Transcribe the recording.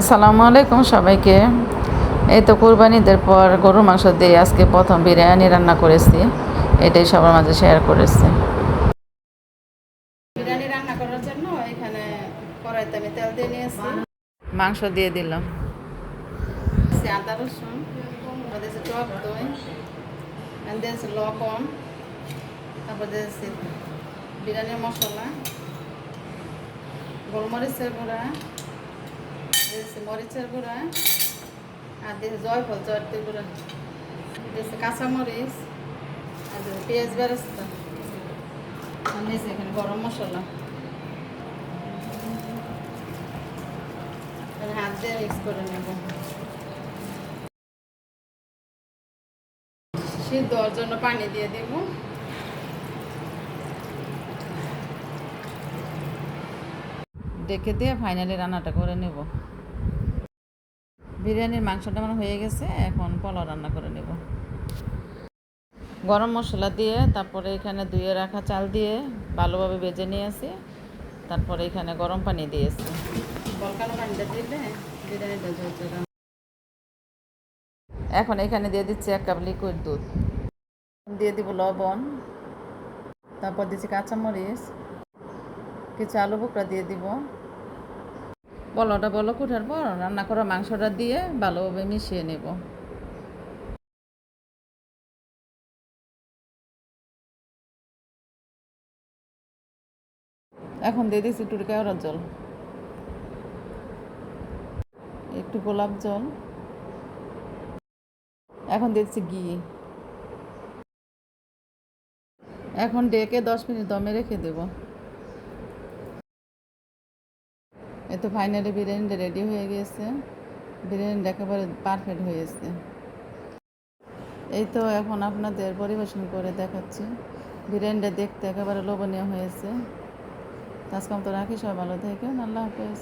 আসসালামু আলাইকুম সবাইকে। এই তো কোরবানিদের পর গরুর মাংস দিয়ে আজকে প্রথম বিরিয়ানি রান্না করেছি। এটাই সবার মাঝে শেয়ার করেছি। বিরিয়ানি রান্না করার জন্য এখানে কড়াইতে আমি তেল দিয়ে নিয়েছি। মাংস দিয়ে দিলাম। আদা রসুন টক দই আর দিয়েছি লবণ তারপর দিয়েছি বিরিয়ানির মশলা গোলমরিচের গুঁড়া দিয়েছি মরিচের গুঁড়া, আর দিয়েছি জয়ফল জয়টির গুঁড়া। দিয়েছি কাঁচামরিচ, আর দিয়েছি পেঁয়াজ বেরেস্তা। আর নিয়েছি এখানে গরম মশলা। হাত দিয়ে মিক্স করে নেব। সিদ্ধ হওয়ার জন্য পানি দিয়ে দেব। ডেকে দিয়ে ফাইনালি রান্নাটা করে নেব। বিরিয়ানির মাংসটা আমার হয়ে গেছে এখন পোলাও রান্না করে নেব। গরম মশলা দিয়ে তারপরে এখানে ধুয়ে রাখা চাল দিয়ে ভালোভাবে ভেজে নিয়েছি তারপরে এখানে গরম পানি দিয়েছি এখন এখানে দিয়ে দিচ্ছি এক কাপ লিকুইড দুধ। দিয়ে দিব লবণ তারপর দিচ্ছি কাঁচামরিচ কিছু আলু বোকরা দিয়ে দিব। বলটা বলক ওঠার পর, রান্না করা মাংসটা দিয়ে ভালোভাবে মিশিয়ে নেব। এখন দিয়ে দিচ্ছি একটু কেওড়ার জল। একটু গোলাপ জল। এখন দিচ্ছি ঘি। এখন ডেকে দশ মিনিট দমে রেখে দেব। এই তো ফাইনালি বিরিয়ানিটা রেডি হয়ে গিয়েছে বিরিয়ানিটা একেবারে পারফেক্ট হয়েছে এই তো এখন আপনাদের পরিবেশন করে দেখাচ্ছি। বিরিয়ানিটা দেখতে একেবারে লোভনীয় হয়েছে। আজকে তো রাখি সব ভালো থাকেন, আল্লাহ হাফেজ।